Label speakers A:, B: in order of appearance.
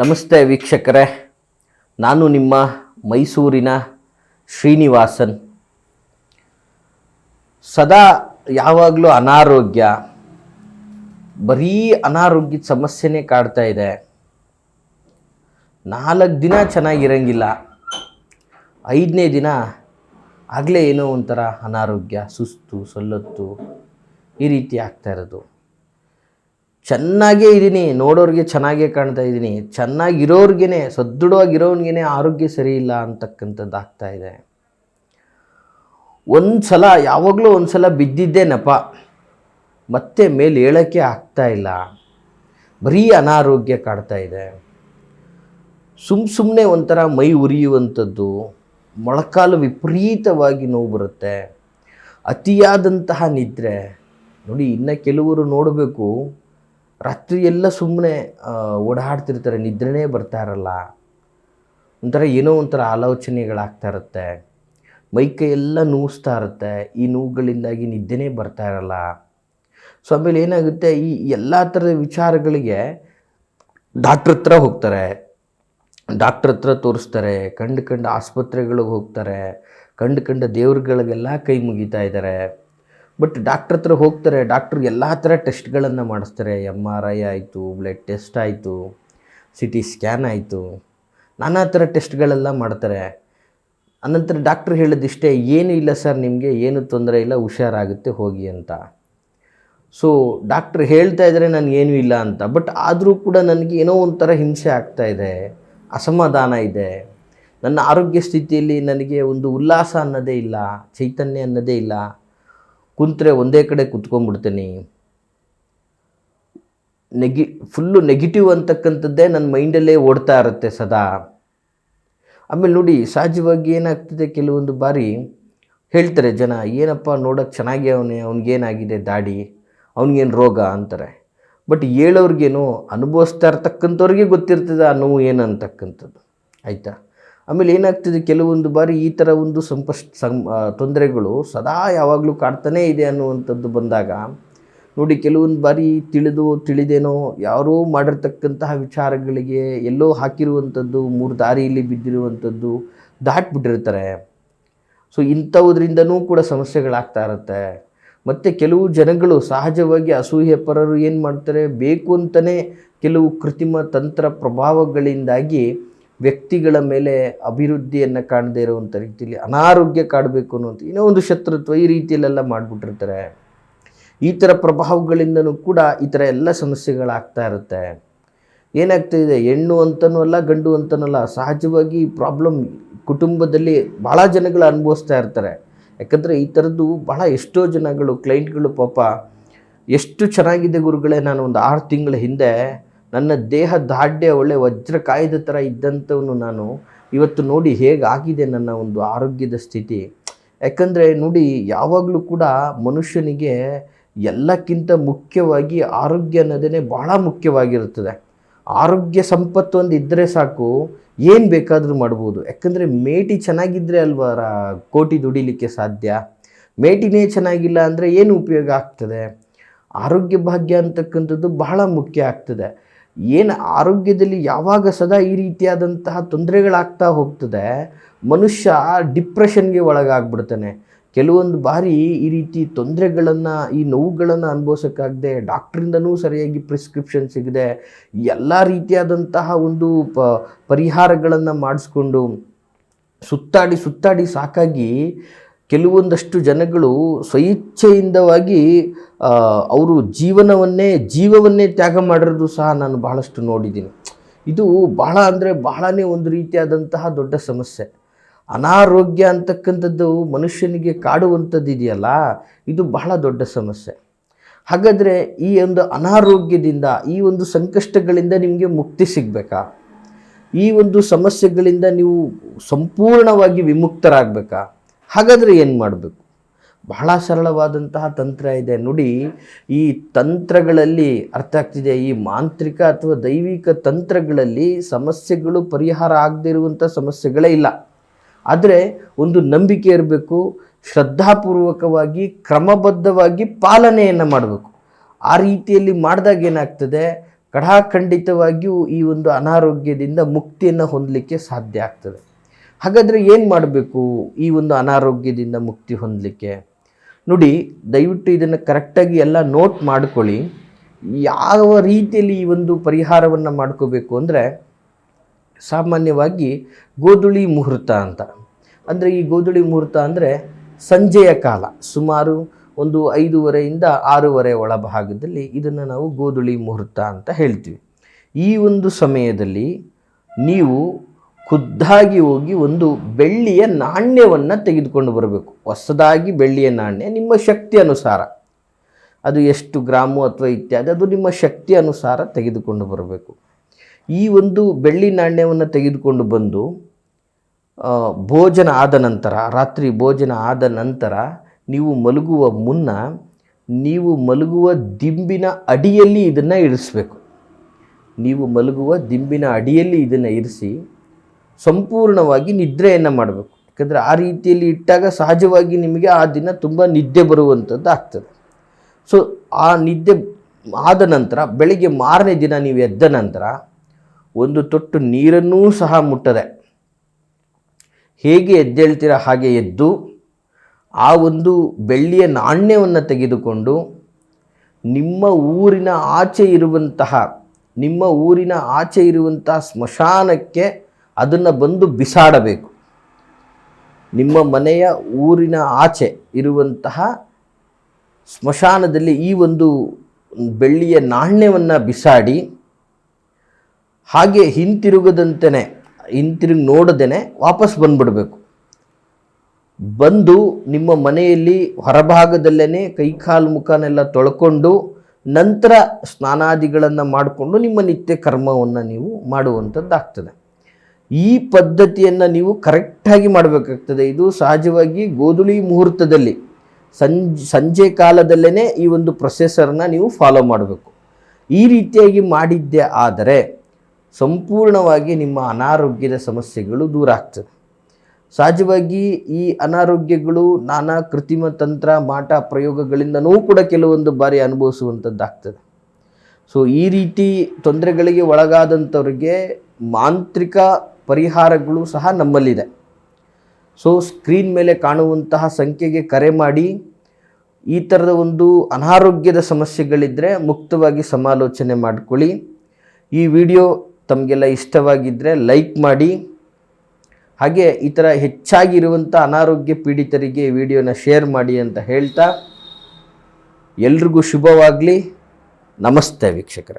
A: ನಮಸ್ತೆ ವೀಕ್ಷಕರೇ. ನಾನು ನಿಮ್ಮ ಮೈಸೂರಿನ ಶ್ರೀನಿವಾಸನ್. ಸದಾ ಯಾವಾಗಲೂ ಅನಾರೋಗ್ಯ, ಬರೀ ಅನಾರೋಗ್ಯದ ಸಮಸ್ಯೆನೇ ಕಾಡ್ತಾ ಇದೆ. ನಾಲ್ಕು ದಿನ ಚೆನ್ನಾಗಿರಂಗಿಲ್ಲ. ಐದನೇ ದಿನ ಆಗಲೇ ಏನೋ ಒಂಥರ ಅನಾರೋಗ್ಯ, ಸುಸ್ತು, ಸೊಲ್ಲತ್ತು ಈ ರೀತಿ ಆಗ್ತಾ ಇರೋದು. ಚೆನ್ನಾಗೇ ಇದ್ದೀನಿ, ನೋಡೋರಿಗೆ ಚೆನ್ನಾಗೇ ಕಾಣ್ತಾ ಇದ್ದೀನಿ ಚೆನ್ನಾಗಿರೋರ್ಗೆ ಸದೃಢವಾಗಿರೋನ್ಗೇನೆ ಆರೋಗ್ಯ ಸರಿ ಇಲ್ಲ ಅಂತಕ್ಕಂಥದ್ದು ಆಗ್ತಾ ಇದೆ. ಒಂದು ಸಲ ಯಾವಾಗಲೂ ಒಂದು ಸಲ ಬಿದ್ದಿದ್ದೇ ನೆಪ ಮತ್ತೆ ಮೇಲೆ ಹೇಳೋಕ್ಕೆ ಆಗ್ತಾ ಇಲ್ಲ. ಬರೀ ಅನಾರೋಗ್ಯ ಕಾಡ್ತಾ ಇದೆ. ಸುಮ್ ಸುಮ್ಮನೆ ಒಂಥರ ಮೈ ಉರಿಯುವಂಥದ್ದು, ಮೊಳಕಾಲು ವಿಪರೀತವಾಗಿ ನೋವು ಬರುತ್ತೆ. ಅತಿಯಾದಂತಹ ನಿದ್ರೆ. ನೋಡಿ, ಇನ್ನು ಕೆಲವರು ನೋಡಬೇಕು ರಾತ್ರಿ ಎಲ್ಲ ಸುಮ್ಮನೆ ಓಡಾಡ್ತಿರ್ತಾರೆ, ನಿದ್ರೆನೇ ಬರ್ತಾ ಇರಲ್ಲ. ಒಂಥರ ಏನೋ ಒಂಥರ ಆಲೋಚನೆಗಳಾಗ್ತಾ ಇರುತ್ತೆ. ಮೈಕೈ ಎಲ್ಲ ನೋವಿಸ್ತಾ ಇರುತ್ತೆ. ಈ ನೋವುಗಳಿಂದಾಗಿ ನಿದ್ದೆನೇ ಬರ್ತಾ ಇರಲ್ಲ. ಸೊ, ಆಮೇಲೆ ಏನಾಗುತ್ತೆ, ಈ ಎಲ್ಲ ಥರದ ವಿಚಾರಗಳಿಗೆ ಡಾಕ್ಟ್ರ್ ಹತ್ರ ಹೋಗ್ತಾರೆ. ಡಾಕ್ಟ್ರ್ ಹತ್ರ ತೋರಿಸ್ತಾರೆ. ಕಂಡು ಕಂಡು ಆಸ್ಪತ್ರೆಗಳಿಗೆ ಹೋಗ್ತಾರೆ. ಕಂಡು ಕಂಡ ದೇವ್ರುಗಳಿಗೆಲ್ಲ ಕೈ ಮುಗಿತಾ ಇದ್ದಾರೆ. ಬಟ್ ಡಾಕ್ಟ್ರ್ ಹತ್ರ ಹೋಗ್ತಾರೆ ಡಾಕ್ಟ್ರ್ ಎಲ್ಲ ಥರ ಟೆಸ್ಟ್ಗಳನ್ನು ಮಾಡಿಸ್ತಾರೆ. ಎಂ ಆರ್ ಐ ಆಯಿತು ಬ್ಲಡ್ ಟೆಸ್ಟ್ ಆಯಿತು ಸಿ ಟಿ ಸ್ಕ್ಯಾನ್ ಆಯಿತು, ನಾನಾ ಥರ ಟೆಸ್ಟ್ಗಳೆಲ್ಲ ಮಾಡ್ತಾರೆ. ಅನಂತರ ಡಾಕ್ಟ್ರ್ ಹೇಳಿದಿಷ್ಟೇ ಏನೂ ಇಲ್ಲ ಸರ್ ನಿಮಗೆ, ಏನು ತೊಂದರೆ ಇಲ್ಲ, ಹುಷಾರಾಗುತ್ತೆ, ಹೋಗಿ ಅಂತ. ಸೊ ಡಾಕ್ಟ್ರ್ ಹೇಳ್ತಾ ಇದ್ದಾರೆ ಏನೂ ಇಲ್ಲ ಅಂತ ಬಟ್ ಆದರೂ ಕೂಡ ನನಗೆ ಏನೋ ಒಂಥರ ಹಿಂಸೆ ಆಗ್ತಾ ಇದೆ, ಅಸಮಾಧಾನ ಇದೆ. ನನ್ನ ಆರೋಗ್ಯ ಸ್ಥಿತಿಯಲ್ಲಿ ನನಗೆ ಒಂದು ಉಲ್ಲಾಸ ಅನ್ನೋದೇ ಇಲ್ಲ, ಚೈತನ್ಯ ಅನ್ನೋದೇ ಇಲ್ಲ. ಕುಂತ್ರೆ ಒಂದೇ ಕಡೆ ಕುತ್ಕೊಂಡ್ಬಿಡ್ತೀನಿ. ನೆಗಿ, ಫುಲ್ಲು ನೆಗೆಟಿವ್ ಅಂತಕ್ಕಂಥದ್ದೇ ನನ್ನ ಮೈಂಡಲ್ಲೇ ಓಡ್ತಾ ಇರುತ್ತೆ ಸದಾ. ಆಮೇಲೆ ನೋಡಿ, ಸಹಜವಾಗಿ ಏನಾಗ್ತದೆ ಕೆಲವೊಂದು ಬಾರಿ ಹೇಳ್ತಾರೆ ಜನ, ಏನಪ್ಪ ನೋಡೋಕ್ಕೆ ಚೆನ್ನಾಗಿ ಅವನೇ, ಅವ್ನಿಗೇನಾಗಿದೆ ದಾಡಿ, ಅವ್ನಿಗೇನು ರೋಗ? ಅಂತಾರೆ. ಬಟ್ ಹೇಳೋರ್ಗೇನು ಅನುಭವಿಸ್ತಾ ಇರ್ತಕ್ಕಂಥವ್ರಿಗೆ ಗೊತ್ತಿರ್ತದೆ ಆ ನೋವು ಏನು ಅಂತಕ್ಕಂಥದ್ದು ಆಯಿತಾ? ಆಮೇಲೆ ಏನಾಗ್ತಿದೆ? ಕೆಲವೊಂದು ಬಾರಿ ಈ ಥರ ಒಂದು ಸಂಪಷ್ಟ ತೊಂದರೆಗಳು ಸದಾ ಯಾವಾಗಲೂ ಕಾಡ್ತಾನೇ ಇದೆ ಅನ್ನುವಂಥದ್ದು ಬಂದಾಗ, ನೋಡಿ ಕೆಲವೊಂದು ಬಾರಿ ತಿಳಿದು, ತಿಳಿದೇನೋ ಯಾರೋ ಮಾಡಿರ್ತಕ್ಕಂತಹ ವಿಚಾರಗಳಿಗೆ ಎಲ್ಲೋ ಹಾಕಿರುವಂಥದ್ದು, ಮೂರು ದಾರಿಯಲ್ಲಿ ಬಿದ್ದಿರುವಂಥದ್ದು ದಾಟ್ಬಿಟ್ಟಿರ್ತಾರೆ. ಸೊ, ಇಂಥವುದ್ರಿಂದನೂ ಕೂಡ ಸಮಸ್ಯೆಗಳಾಗ್ತಾ ಇರುತ್ತೆ. ಮತ್ತು ಕೆಲವು ಜನಗಳು ಸಹಜವಾಗಿ ಅಸೂಯೆ ಪರರು ಏನು ಮಾಡ್ತಾರೆ? ಬೇಕು ಅಂತಲೇ ಕೆಲವು ಕೃತ್ರಿಮ ತಂತ್ರ ಪ್ರಭಾವಗಳಿಂದಾಗಿ ವ್ಯಕ್ತಿಗಳ ಮೇಲೆ ಅಭಿವೃದ್ಧಿಯನ್ನು ಕಾಣದೇ ಇರುವಂಥ ರೀತಿಯಲ್ಲಿ ಅನಾರೋಗ್ಯ ಕಾಡಬೇಕು ಅನ್ನುವಂಥ ಇನ್ನೂ ಒಂದು ಶತ್ರುತ್ವ ಈ ರೀತಿಯಲ್ಲೆಲ್ಲ ಮಾಡಿಬಿಟ್ಟಿರ್ತಾರೆ. ಈ ಥರ ಪ್ರಭಾವಗಳಿಂದನೂ ಕೂಡ ಈ ಥರ ಎಲ್ಲ ಸಮಸ್ಯೆಗಳಾಗ್ತಾ ಇರುತ್ತೆ. ಏನಾಗ್ತಾ ಇದೆ? ಹೆಣ್ಣು ಅಂತನೂ ಅಲ್ಲ, ಗಂಡು ಅಂತನೂ ಅಲ್ಲ, ಸಹಜವಾಗಿ ಪ್ರಾಬ್ಲಮ್ ಕುಟುಂಬದಲ್ಲಿ ಭಾಳ ಜನಗಳು ಅನುಭವಿಸ್ತಾ ಇರ್ತಾರೆ. ಯಾಕಂದರೆ ಈ ಥರದ್ದು ಭಾಳ ಎಷ್ಟೋ ಜನಗಳು ಕ್ಲೈಂಟ್ಗಳು ಪಾಪ, ಎಷ್ಟು ಚೆನ್ನಾಗಿದೆ ಗುರುಗಳೇ, ನಾನು ಒಂದು ಆರು ತಿಂಗಳ ಹಿಂದೆ ನನ್ನ ದೇಹ ದಾಢ್ಯ ಒಳ್ಳೆ ವಜ್ರ ಕಾಯ್ದ ಥರ ಇದ್ದಂಥವನು ನಾನು. ಇವತ್ತು ನೋಡಿ ಹೇಗಾಗಿದೆ ನನ್ನ ಒಂದು ಆರೋಗ್ಯದ ಸ್ಥಿತಿ. ಯಾಕಂದರೆ ನೋಡಿ, ಯಾವಾಗಲೂ ಕೂಡ ಮನುಷ್ಯನಿಗೆ ಎಲ್ಲಕ್ಕಿಂತ ಮುಖ್ಯವಾಗಿ ಆರೋಗ್ಯ ಅನ್ನೋದೇ ಭಾಳ ಮುಖ್ಯವಾಗಿರುತ್ತದೆ. ಆರೋಗ್ಯ ಸಂಪತ್ತು ಒಂದು ಇದ್ದರೆ ಸಾಕು, ಏನು ಬೇಕಾದರೂ ಮಾಡ್ಬೋದು. ಯಾಕಂದರೆ ಮೇಟಿ ಚೆನ್ನಾಗಿದ್ದರೆ ಅಲ್ವಾ ಕೋಟಿ ದುಡಿಲಿಕ್ಕೆ ಸಾಧ್ಯ? ಮೇಟಿನೇ ಚೆನ್ನಾಗಿಲ್ಲ ಅಂದರೆ ಏನು ಉಪಯೋಗ ಆಗ್ತದೆ? ಆರೋಗ್ಯ ಭಾಗ್ಯ ಅಂತಕ್ಕಂಥದ್ದು ಬಹಳ ಮುಖ್ಯ ಆಗ್ತದೆ. ಏನು ಆರೋಗ್ಯದಲ್ಲಿ ಯಾವಾಗ ಸದಾ ಈ ರೀತಿಯಾದಂತಹ ತೊಂದರೆಗಳಾಗ್ತಾ ಹೋಗ್ತದೆ, ಮನುಷ್ಯ ಡಿಪ್ರೆಷನ್ಗೆ ಒಳಗಾಗ್ಬಿಡ್ತಾನೆ. ಕೆಲವೊಂದು ಬಾರಿ ಈ ರೀತಿ ತೊಂದರೆಗಳನ್ನು, ಈ ನೋವುಗಳನ್ನು ಅನುಭವಿಸೋಕ್ಕಾಗದೆ, ಡಾಕ್ಟ್ರಿಂದನೂ ಸರಿಯಾಗಿ ಪ್ರಿಸ್ಕ್ರಿಪ್ಷನ್ ಸಿಗದೆ, ಎಲ್ಲ ರೀತಿಯಾದಂತಹ ಒಂದು ಪ, ಪರಿಹಾರಗಳನ್ನು ಮಾಡಿಸ್ಕೊಂಡು ಸುತ್ತಾಡಿ ಸುತ್ತಾಡಿ ಸಾಕಾಗಿ ಕೆಲವೊಂದಷ್ಟು ಜನಗಳು ಸ್ವಇಚ್ಛೆಯಿಂದವಾಗಿ ಅವರು ಜೀವನವನ್ನೇ, ಜೀವವನ್ನೇ ತ್ಯಾಗ ಮಾಡಿರೋದು ಸಹ ನಾನು ಬಹಳಷ್ಟು ನೋಡಿದ್ದೀನಿ. ಇದು ಬಹಳ ಅಂದರೆ ಬಹಳನೇ ಒಂದು ರೀತಿಯಾದಂತಹ ದೊಡ್ಡ ಸಮಸ್ಯೆ. ಅನಾರೋಗ್ಯ ಅಂತಕ್ಕಂಥದ್ದು ಮನುಷ್ಯನಿಗೆ ಕಾಡುವಂಥದ್ದು ಇದೆಯಲ್ಲ, ಇದು ಬಹಳ ದೊಡ್ಡ ಸಮಸ್ಯೆ. ಹಾಗಾದರೆ ಈ ಒಂದು ಅನಾರೋಗ್ಯದಿಂದ, ಈ ಒಂದು ಸಂಕಷ್ಟಗಳಿಂದ ನಿಮಗೆ ಮುಕ್ತಿ ಸಿಗಬೇಕಾ? ಈ ಒಂದು ಸಮಸ್ಯೆಗಳಿಂದ ನೀವು ಸಂಪೂರ್ಣವಾಗಿ ವಿಮುಕ್ತರಾಗಬೇಕಾ? ಹಾಗಾದರೆ ಏನು ಮಾಡಬೇಕು? ಬಹಳ ಸರಳವಾದಂತಹ ತಂತ್ರ ಇದೆ. ನೋಡಿ, ಈ ತಂತ್ರಗಳಲ್ಲಿ ಅರ್ಥ ಆಗ್ತಿದೆ. ಈ ಮಾಂತ್ರಿಕ ಅಥವಾ ದೈವಿಕ ತಂತ್ರಗಳಲ್ಲಿ ಸಮಸ್ಯೆಗಳು ಪರಿಹಾರ ಆಗದೇ ಇರುವಂಥ ಸಮಸ್ಯೆಗಳೇ ಇಲ್ಲ. ಆದರೆ ಒಂದು ನಂಬಿಕೆ ಇರಬೇಕು, ಶ್ರದ್ಧಾಪೂರ್ವಕವಾಗಿ, ಕ್ರಮಬದ್ಧವಾಗಿ ಪಾಲನೆಯನ್ನು ಮಾಡಬೇಕು. ಆ ರೀತಿಯಲ್ಲಿ ಮಾಡಿದಾಗ ಏನಾಗ್ತದೆ? ಕಡಾಖಂಡಿತವಾಗಿಯೂ ಈ ಒಂದು ಅನಾರೋಗ್ಯದಿಂದ ಮುಕ್ತಿಯನ್ನು ಹೊಂದಲಿಕ್ಕೆ ಸಾಧ್ಯ ಆಗ್ತದೆ. ಹಾಗಾದರೆ ಏನು ಮಾಡಬೇಕು ಈ ಒಂದು ಅನಾರೋಗ್ಯದಿಂದ ಮುಕ್ತಿ ಹೊಂದಲಿಕ್ಕೆ? ನೋಡಿ, ದಯವಿಟ್ಟು ಇದನ್ನು ಕರೆಕ್ಟಾಗಿ ಎಲ್ಲ ನೋಟ್ ಮಾಡ್ಕೊಳ್ಳಿ. ಯಾವ ರೀತಿಯಲ್ಲಿ ಈ ಒಂದು ಪರಿಹಾರವನ್ನು ಮಾಡ್ಕೋಬೇಕು ಅಂದರೆ ಸಾಮಾನ್ಯವಾಗಿ ಗೋಧುಳಿ ಮುಹೂರ್ತ ಅಂತ. ಅಂದರೆ ಈ ಗೋಧುಳಿ ಮುಹೂರ್ತ ಅಂದರೆ ಸಂಜೆಯ ಕಾಲ, ಸುಮಾರು ಒಂದು ಐದೂವರೆಯಿಂದ ಆರೂವರೆ ಒಳಭಾಗದಲ್ಲಿ ಇದನ್ನು ನಾವು ಗೋಧುಳಿ ಮುಹೂರ್ತ ಅಂತ ಹೇಳ್ತೀವಿ. ಈ ಒಂದು ಸಮಯದಲ್ಲಿ ನೀವು ಖುದ್ದಾಗಿ ಹೋಗಿ ಒಂದು ಬೆಳ್ಳಿಯ ನಾಣ್ಯವನ್ನು ತೆಗೆದುಕೊಂಡು ಬರಬೇಕು. ಹೊಸದಾಗಿ ಬೆಳ್ಳಿಯ ನಾಣ್ಯ ನಿಮ್ಮ ಶಕ್ತಿ ಅನುಸಾರ. ಅದು ಎಷ್ಟು ಗ್ರಾಮು ಅಥವಾ ಇತ್ಯಾದಿ, ಅದು ನಿಮ್ಮ ಶಕ್ತಿ ಅನುಸಾರ ತೆಗೆದುಕೊಂಡು ಬರಬೇಕು. ಈ ಒಂದು ಬೆಳ್ಳಿ ನಾಣ್ಯವನ್ನು ತೆಗೆದುಕೊಂಡು ಬಂದು ಭೋಜನ ಆದ ನಂತರ, ರಾತ್ರಿ ಭೋಜನ ಆದ ನಂತರ ನೀವು ಮಲಗುವ ಮುನ್ನ ನೀವು ಮಲಗುವ ದಿಂಬಿನ ಅಡಿಯಲ್ಲಿ ಇದನ್ನು ಇರಿಸಬೇಕು. ನೀವು ಮಲಗುವ ದಿಂಬಿನ ಅಡಿಯಲ್ಲಿ ಇದನ್ನು ಇರಿಸಿ ಸಂಪೂರ್ಣವಾಗಿ ನಿದ್ರೆಯನ್ನು ಮಾಡಬೇಕು. ಯಾಕಂದರೆ ಆ ರೀತಿಯಲ್ಲಿ ಇಟ್ಟಾಗ ಸಹಜವಾಗಿ ನಿಮಗೆ ಆ ದಿನ ತುಂಬ ನಿದ್ದೆ ಬರುವಂಥದ್ದು ಆಗ್ತದೆ. ಸೊ ಆ ನಿದ್ದೆ ಆದ ನಂತರ, ಬೆಳಿಗ್ಗೆ ಮಾರನೇ ದಿನ ನೀವು ಎದ್ದ ನಂತರ, ಒಂದು ತೊಟ್ಟು ನೀರನ್ನೂ ಸಹ ಮುಟ್ಟದೆ. ಹೇಗೆ ಎದ್ದೇಳ್ತೀರ ಹಾಗೆ ಎದ್ದು ಆ ಒಂದು ಬೆಳ್ಳಿಯ ನಾಣ್ಯವನ್ನು ತೆಗೆದುಕೊಂಡು, ನಿಮ್ಮ ಊರಿನ ಆಚೆ ಇರುವಂತಹ, ನಿಮ್ಮ ಊರಿನ ಆಚೆ ಇರುವಂತಹ ಸ್ಮಶಾನಕ್ಕೆ ಅದನ್ನು ಬಂದು ಬಿಸಾಡಬೇಕು. ನಿಮ್ಮ ಮನೆಯ ಊರಿನ ಆಚೆ ಇರುವಂತಹ ಸ್ಮಶಾನದಲ್ಲಿ ಈ ಒಂದು ಬೆಳ್ಳಿಯ ನಾಣ್ಯವನ್ನು ಬಿಸಾಡಿ, ಹಾಗೆ ಹಿಂತಿರುಗದಂತೆಯೇ ಹಿಂತಿರುಗಿ ನೋಡದೇನೆ ವಾಪಸ್ ಬಂದ್ಬಿಡಬೇಕು. ಬಂದು ನಿಮ್ಮ ಮನೆಯಲ್ಲಿ ಹೊರಭಾಗದಲ್ಲೇ ಕೈಕಾಲು ಮುಖನೆಲ್ಲ ತೊಳ್ಕೊಂಡು, ನಂತರ ಸ್ನಾನಾದಿಗಳನ್ನು ಮಾಡಿಕೊಂಡು ನಿಮ್ಮ ನಿತ್ಯ ಕರ್ಮವನ್ನು ನೀವು ಮಾಡುವಂಥದ್ದಾಗ್ತದೆ ಈ ಪದ್ಧತಿಯನ್ನು ನೀವು ಕರೆಕ್ಟಾಗಿ ಮಾಡಬೇಕಾಗ್ತದೆ. ಇದು ಸಹಜವಾಗಿ ಗೋಧುಳಿ ಮುಹೂರ್ತದಲ್ಲಿ, ಸಂಜೆ ಸಂಜೆ ಕಾಲದಲ್ಲೇ ಈ ಒಂದು ಪ್ರೊಸೆಸರ್ನ ನೀವು ಫಾಲೋ ಮಾಡಬೇಕು. ಈ ರೀತಿಯಾಗಿ ಮಾಡಿದ್ದೆ ಆದರೆ ಸಂಪೂರ್ಣವಾಗಿ ನಿಮ್ಮ ಅನಾರೋಗ್ಯದ ಸಮಸ್ಯೆಗಳು ದೂರ ಆಗ್ತದೆ. ಸಹಜವಾಗಿ ಈ ಅನಾರೋಗ್ಯಗಳು ನಾನಾ ಕೃತ್ರಿಮ ತಂತ್ರ, ಮಾಟ ಪ್ರಯೋಗಗಳಿಂದನೂ ಕೂಡ ಕೆಲವೊಂದು ಬಾರಿ ಅನುಭವಿಸುವಂಥದ್ದಾಗ್ತದೆ ಸೊ ಈ ರೀತಿ ತೊಂದರೆಗಳಿಗೆ ಒಳಗಾದಂಥವ್ರಿಗೆ ಮಾಂತ್ರಿಕ ಪರಿಹಾರಗಳು ಸಹ ನಮ್ಮಲ್ಲಿದೆ. ಸೊ ಸ್ಕ್ರೀನ್ ಮೇಲೆ ಕಾಣುವಂತಹ ಸಂಖ್ಯೆಗೆ ಕರೆ ಮಾಡಿ, ಈ ಥರದ ಒಂದು ಅನಾರೋಗ್ಯದ ಸಮಸ್ಯೆಗಳಿದ್ದರೆ ಮುಕ್ತವಾಗಿ ಸಮಾಲೋಚನೆ ಮಾಡಿಕೊಳ್ಳಿ. ಈ ವಿಡಿಯೋ ತಮಗೆಲ್ಲ ಇಷ್ಟವಾಗಿದ್ದರೆ ಲೈಕ್ ಮಾಡಿ. ಹಾಗೆ ಈ ಥರ ಹೆಚ್ಚಾಗಿರುವಂಥ ಅನಾರೋಗ್ಯ ಪೀಡಿತರಿಗೆ ವಿಡಿಯೋನ ಶೇರ್ ಮಾಡಿ ಅಂತ ಹೇಳ್ತಾ ಎಲ್ರಿಗೂ ಶುಭವಾಗಲಿ. ನಮಸ್ತೆ ವೀಕ್ಷಕರೇ.